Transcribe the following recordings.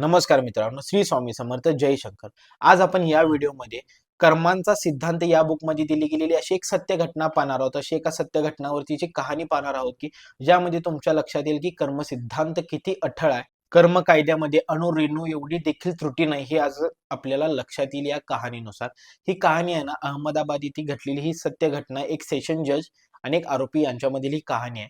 नमस्कार मित्रांनो श्री स्वामी समर्थ जय शंकर. आज आपण या व्हिडिओमध्ये कर्मांचा सिद्धांत या बुकमध्ये दिली गेलेली अशी एक सत्य घटना पाहणार आहोत. अशी एका सत्य घटनावरतीची कहाणी पाहणार आहोत की ज्यामध्ये तुमच्या लक्षात येईल की कर्म सिद्धांत किती अठळ आहे. कर्म कायद्यामध्ये अणुरेणू एवढी देखील त्रुटी नाही हे आज आपल्याला लक्षात येईल या कहाणीनुसार. ही कहाणी आहे ना अहमदाबाद येथे घडलेली ही सत्य घटना एक सेशन जज आणि एक आरोपी यांच्यामधील ही कहाणी आहे.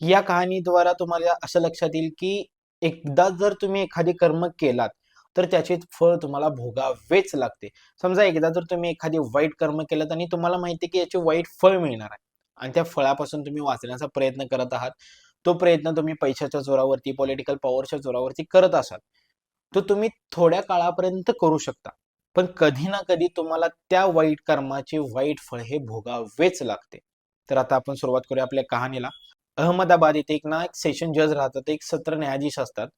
या कहाणीद्वारा तुम्हाला असं लक्षात येईल की एकदा जर तुम्ही एखादी कर्म केलात तर त्याचे फळ तुम्हाला भोगावेच लागते. समजा एकदा जर तुम्ही एखादी वाईट कर्म केलं आणि तुम्हाला माहिती की याचे वाईट फळ मिळणार आहे. आणि त्या फळापासून तुम्ही वाचण्याचा प्रयत्न करत आहात. तो प्रयत्न तुम्ही पैशाच्या जोरावरती पॉलिटिकल पॉवरच्या जोरावरती करत असाल. तो तुम्ही थोड्या काळापर्यंत करू शकता. पण कधी ना कधी तुम्हाला त्या वाईट कर्माचे वाईट फळ हे भोगावेच लागते. तर आता आपण सुरुवात करूया आपल्या कहाणीला. अहमदाबाद इथे एक ना एक सेशन जज राहतात. एक सत्र न्यायाधीश असतात.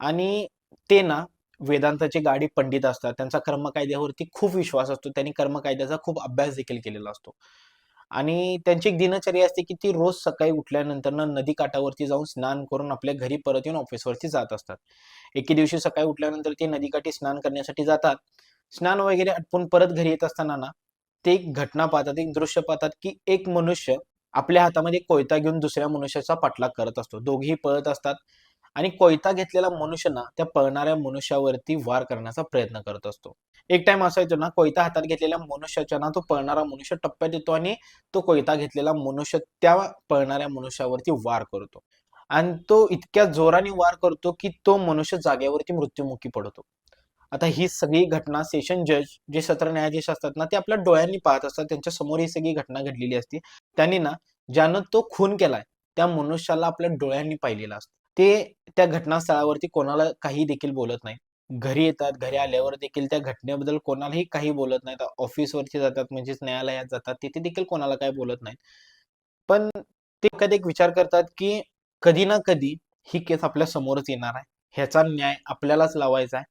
आणि ते ना वेदांताचे गाडी पंडित असतात. त्यांचा कर्मकायद्यावरती खूप विश्वास असतो. त्यांनी कर्मकायद्याचा खूप अभ्यास देखील केलेला असतो. आणि त्यांची एक दिनचर्या असते की ती रोज सकाळी उठल्यानंतर ना नदी काठावरती जाऊन स्नान करून आपल्या घरी परत येऊन ऑफिसवरती जात असतात. एके दिवशी सकाळी उठल्यानंतर ते नदीकाठी स्नान करण्यासाठी जातात. स्नान वगैरे आटपून परत घरी येत असताना ना ते एक घटना पाहतात. एक दृश्य पाहतात की एक मनुष्य आपल्या हातामध्ये कोयता घेऊन दुसऱ्या मनुष्याचा पाठलाग करत असतो. दोघेही पळत असतात आणि कोयता घेतलेला मनुष्य ना त्या पळणाऱ्या मनुष्यावरती वार करण्याचा प्रयत्न करत असतो. एक टाइम असायचो ना कोयता हातात घेतलेल्या मनुष्याच्या ना तो पळणारा मनुष्य टप्प्यात येतो आणि तो कोयता घेतलेला मनुष्य त्या पळणाऱ्या मनुष्यावरती वार करतो. आणि तो इतक्या जोराने वार करतो की तो मनुष्य जागेवरती मृत्युमुखी पडतो. आता ही सगळी घटना सेशन जज जे सत्र न्यायाधीश असतात ना ते आपल्या डोळ्यांनी पाहत असतात. त्यांच्यासमोर ही सगळी घटना घडलेली असते. त्यांनी ना ज्यानं तो खून केलाय त्या मनुष्याला आपल्या डोळ्यांनी पाहिलेला असतो. ते त्या घटनास्थळावरती कोणाला काही देखील बोलत नाही घरी येतात घरी आल्यावर देखील त्या घटनेबद्दल कोणालाही काही बोलत नाहीत. ऑफिसवरती जातात म्हणजेच न्यायालयात जातात तिथे देखील कोणाला काही बोलत नाहीत. पण ते कधी एक विचार करतात की कधी ना कधी ही केस आपल्या समोरच येणार आहे. ह्याचा न्याय आपल्यालाच लावायचा आहे.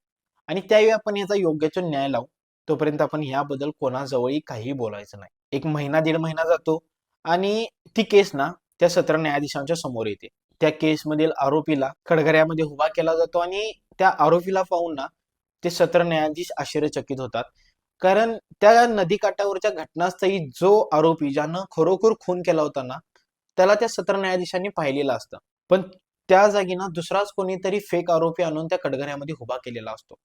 आणि त्यावेळी आपण याचा योग्य न्याय लावू. तोपर्यंत आपण याबद्दल कोणाजवळही काही बोलायचं नाही. एक महिना दीड महिना जातो आणि ती केस ना त्या सत्र न्यायाधीशांच्या समोर येते. त्या केसमधील आरोपीला खडघऱ्यामध्ये उभा केला जातो आणि त्या आरोपीला पाहून ना ते सत्र न्यायाधीश आश्चर्यचकित होतात. कारण त्या नदीकाठावरच्या घटनास्थळी जो आरोपी ज्यानं खरोखर खून केला होता ना त्याला त्या सत्र न्यायाधीशांनी पाहिलेलं असतं. पण त्या जागी ना दुसराच कोणीतरी फेक आरोपी आणून त्या खडघऱ्यामध्ये उभा केलेला असतो.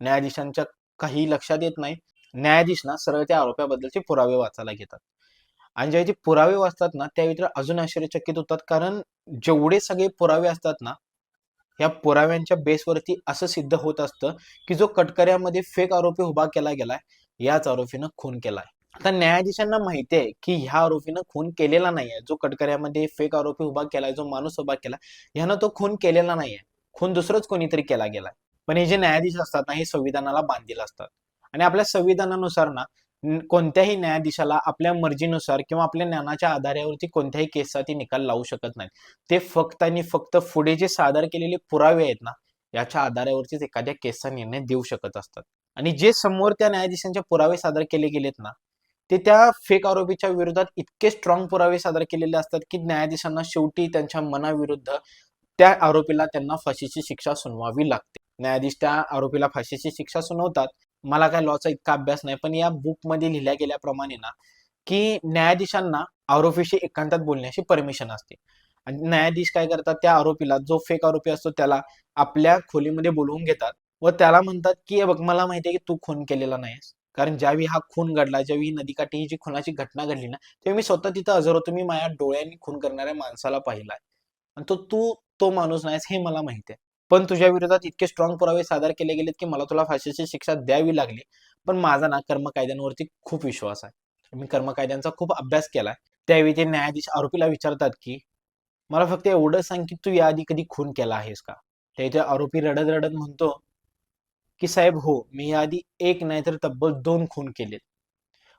न्यायाधीशांच्या काही लक्षात येत नाही. न्यायाधीश ना सरळ त्या आरोपाबद्दलचे पुरावे वाचायला घेतात. आणि ज्यावेळी ते पुरावे वाचतात ना त्यावेळी अजून आश्चर्यचकित होतात. कारण जेवढे सगळे पुरावे असतात ना या पुराव्यांच्या बेसवरती असं सिद्ध होत असतं की जो कटकऱ्यामध्ये फेक आरोपी उभा केला गेलाय याच आरोपीनं खून केलाय. आता न्यायाधीशांना माहिती आहे की ह्या आरोपीनं खून केलेला नाहीये. जो कटकऱ्यामध्ये फेक आरोपी उभा केलाय जो माणूस उभा केला ह्यानं तो खून केलेला नाहीये. खून दुसरंच कोणीतरी केला गेलाय. पण हे जे न्यायाधीश असतात ना हे संविधानाला बांधील असतात. आणि आपल्या संविधानानुसार ना कोणत्याही न्यायाधीशाला आपल्या मर्जीनुसार किंवा आपल्या ज्ञानाच्या आधारावरती कोणत्याही केससाठी निकाल लावू शकत नाही ते फक्त आणि फक्त पुढे जे सादर केलेले पुरावे आहेत ना याच्या आधारावरतीच एखाद्या केसचा निर्णय देऊ शकत असतात. आणि जे समोर त्या न्यायाधीशांचे पुरावे सादर केले गेलेत ना ते त्या फेक आरोपीच्या विरोधात इतके स्ट्रॉंग पुरावे सादर केलेले असतात की न्यायाधीशांना शेवटी त्यांच्या मनाविरुद्ध त्या आरोपीला त्यांना फाशीची शिक्षा सुनवावी लागते. न्यायाधीश त्या आरोपीला फाशीची शिक्षा सुनावतात. मला काय लॉचा इतका अभ्यास नाही पण या बुकमध्ये लिहिल्या गेल्याप्रमाणे ना की न्यायाधीशांना आरोपीशी एकांतात बोलण्याची परमिशन असते. आणि न्यायाधीश काय करतात त्या आरोपीला जो फेक आरोपी असतो त्याला आपल्या खोलीमध्ये बोलवून घेतात व त्याला म्हणतात की बघ मला माहिती आहे की तू खून केलेला नाहीस कारण ज्यावेळी हा खून घडला ज्यावेळी नदीकाठी ही जी खुनाची घटना घडली ना तेव्हा मी स्वतः तिथं हजर होतो. मी माझ्या डोळ्यांनी खून करणाऱ्या माणसाला पाहिलाय. आणि तो तू तो माणूस नाहीस हे मला माहिती आहे. पण तुझ्या विरोधात इतके स्ट्रॉंग पुरावे सादर केले गेलेत की मला तुला फाशीची शिक्षा द्यावी लागली. पण माझा ना कर्म कायद्यांवरती खूप विश्वास आहे. मी कर्म कायद्यांचा खूप अभ्यास केलाय. त्यावेळी ते न्यायाधीश आरोपीला विचारतात की मला फक्त एवढं सांग की तू याआधी कधी खून केला आहेस का? त्याच्या आरोपी रडत रडत म्हणतो की साहेब हो मी याआधी एक नाही तर तब्बल दोन खून केलेत.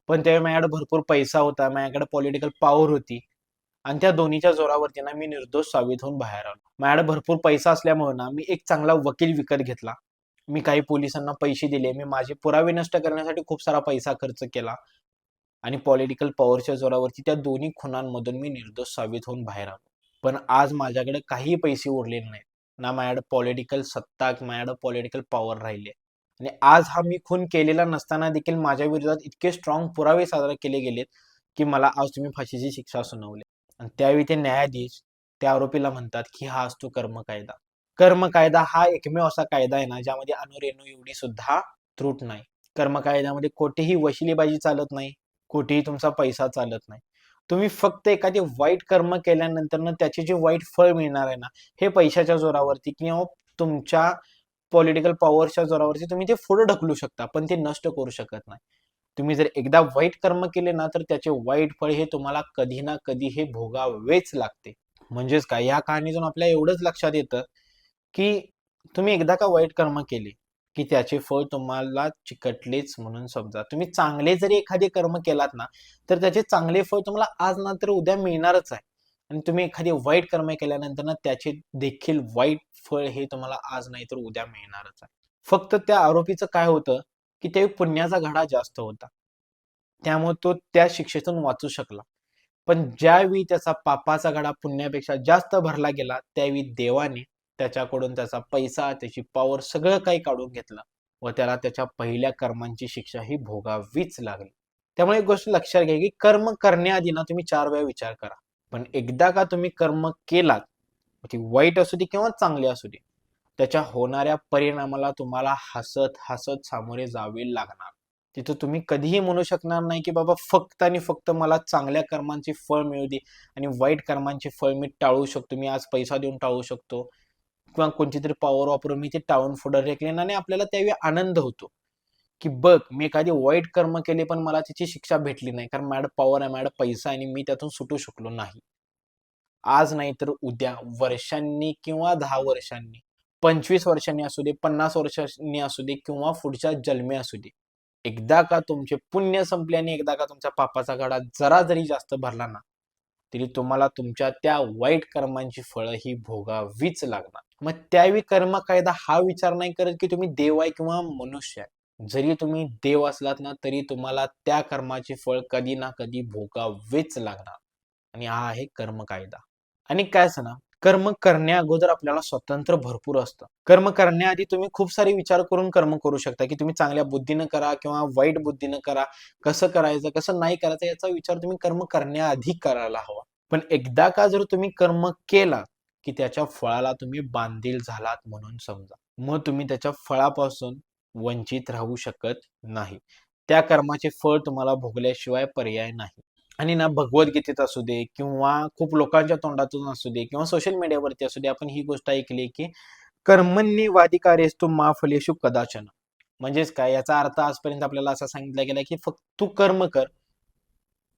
पण त्यावेळी माझ्याकडे भरपूर पैसा होता माझ्याकडे पॉलिटिकल पॉवर होती. आणि त्या दोन्हीच्या जोरावरती ना मी निर्दोष साबित होऊन बाहेर आलो. माझ्याकडे भरपूर पैसा असल्यामुळे ना मी एक चांगला वकील विकत घेतला. मी काही पोलिसांना पैसे दिले. मी माझे पुरावे नष्ट करण्यासाठी खूप सारा पैसा खर्च केला. आणि पॉलिटिकल पॉवरच्या जोरावरती त्या दोन्ही खुनांमधून मी निर्दोष साबित होऊन बाहेर आलो. पण आज माझ्याकडे काही पैसे उरलेले नाहीत. ना माझ्याकडे पॉलिटिकल सत्ता माझ्याकडे पॉलिटिकल पॉवर राहिले. आणि आज हा मी खून केलेला नसताना देखील माझ्या विरोधात इतके स्ट्रॉंग पुरावे सादर केले गेलेत की मला आज तुम्ही फाशीची शिक्षा सुनावली. आणि त्यावेळी ते न्यायाधीश त्या आरोपीला म्हणतात की हा असतो कर्म कायदा कर्म कायदा हा एकमेव असा कायदा आहे ना ज्यामध्ये अनुरेणू एवढी सुद्धा त्रुट नाही. कर्म कायद्यामध्ये कोठेही वशिलीबाजी चालत नाही कोठेही तुमचा पैसा चालत नाही. तुम्ही फक्त एखादे वाईट कर्म केल्यानंतर ना त्याचे जे वाईट फळ मिळणार आहे ना हे पैशाच्या जोरावरती किंवा तुमच्या पॉलिटिकल पॉवरच्या जोरावरती तुम्ही ते पुढे ढकलू शकता पण ते नष्ट करू शकत नाही. तुम्ही जर एकदा वाईट कर्म केले ना तर त्याचे वाईट फळ हे तुम्हाला कधी ना कधी हे भोगावेच लागते. म्हणजेच काय? या कहाणीतून आपल्याला एवढंच लक्षात येतं की तुम्ही एकदा का वाईट कर्म केले की त्याचे फळ तुम्हाला चिकटलेच म्हणून समजा. तुम्ही चांगले जरी एखादे कर्म केलात ना तर त्याचे चांगले फळ तुम्हाला आज ना तर उद्या मिळणारच आहे. आणि तुम्ही एखादे वाईट कर्म केल्यानंतर ना त्याचे देखील वाईट फळ हे तुम्हाला आज नाही तर उद्या मिळणारच आहे. फक्त त्या आरोपीचं काय होतं की ते पुण्याचा घडा जास्त होता. त्यामुळे तो त्या शिक्षेतून वाचू शकला. पण ज्यावेळी त्याचा पापाचा घडा पुण्यापेक्षा जास्त भरला गेला त्यावेळी देवाने त्याच्याकडून त्याचा पैसा त्याची पॉवर सगळं काही काढून घेतलं व त्याला त्याच्या पहिल्या कर्मांची शिक्षा ही भोगावीच लागली. त्यामुळे एक गोष्ट लक्षात घ्या की कर्म करण्याआधी ना तुम्ही चार वेळा विचार करा. पण एकदा का तुम्ही कर्म केलात ती वाईट असू दे किंवा चांगली असू दे त्याच्या होणाऱ्या परिणामाला तुम्हाला हसत हसत सामोरे जावे लागणार. तिथं तुम्ही कधीही म्हणू शकणार नाही की बाबा फक्त आणि फक्त मला चांगल्या कर्मांची फळ मिळू दे आणि वाईट कर्मांची फळ मी टाळू शकतो. मी आज पैसा देऊन टाळू शकतो. किंवा कोणती तरी पॉवर वापरून मी ते टाळून पुढे रेकलेन आणि आपल्याला त्यावेळी आनंद होतो. की बघ मी एखादी वाईट कर्म केले पण मला त्याची शिक्षा भेटली नाही. कारण मॅड पॉवर आहे मॅड पैसा आहे आणि मी त्यातून सुटू शकलो नाही. आज नाही तर उद्या वर्षांनी किंवा दहा वर्षांनी पंचवीस वर्षांनी असू दे पन्नास वर्षांनी असू दे किंवा पुढच्या जन्मे असू दे एकदा का तुमचे पुण्य संपले आणि एकदा का तुमच्या पापाचा गाडा जरा जरी जास्त भरला ना तरी तुम्हाला तुमच्या त्या वाईट कर्मांची फळं ही भोगावीच लागणार. मग त्यावेळी कर्म कायदा हा विचार नाही करत की तुम्ही देव आहे किंवा मनुष्य आहे. जरी तुम्ही देव असलात ना तरी तुम्हाला त्या कर्माची फळ कधी ना कधी भोगावेच लागणार. आणि हा आहे कर्म कायदा आणि काय असं ना कर्म करण्या अगोदर आपल्याला स्वतंत्र भरपूर असतं. कर्म करण्याआधी तुम्ही खूप सारे विचार करून कर्म करू शकता की तुम्ही चांगल्या बुद्धीनं करा किंवा वाईट बुद्धीनं करा कसं करायचं कसं नाही करायचं याचा विचार तुम्ही कर्म करण्याआधी करायला हवा. पण एकदा का जर तुम्ही कर्म केला की त्याच्या फळाला तुम्ही बांधील झालात म्हणून समजा मग तुम्ही त्याच्या फळापासून वंचित राहू शकत नाही. त्या कर्माचे फळ तुम्हाला भोगल्याशिवाय पर्याय नाही. आणि ना भगवद्गीतेत असू दे किंवा खूप लोकांच्या तोंडातून असू दे किंवा सोशल मीडियावरती असू दे आपण ही गोष्ट ऐकली की कर्मण्य वादिकारेस तू मा फलेशु कदाचन. म्हणजेच काय? याचा अर्थ आजपर्यंत आपल्याला असा सांगितला गेला की फक्त तू कर्म कर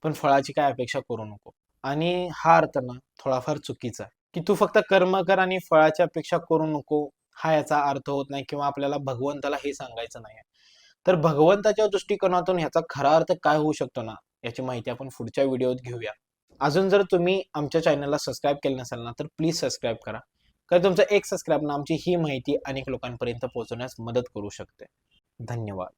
पण फळाची काय अपेक्षा करू नको. आणि हा अर्थ ना थोडाफार चुकीचा आहे. की तू फक्त कर्म कर आणि फळाची अपेक्षा करू नको हा याचा अर्थ होत नाही किंवा आपल्याला भगवंताला हे सांगायचं नाही तर भगवंताच्या दृष्टिकोनातून ह्याचा खरा अर्थ काय होऊ शकतो ना? याची माहिती आपण पुढच्या व्हिडिओत घेऊया. अजून जर तुम्ही आमच्या चॅनलला सबस्क्राईब केलं नसाल ना तर प्लीज सबस्क्राईब करा. कारण तुमचं एक सबस्क्राईब ना आमची ही माहिती अनेक लोकांपर्यंत पोहोचवण्यास मदत करू शकते. धन्यवाद.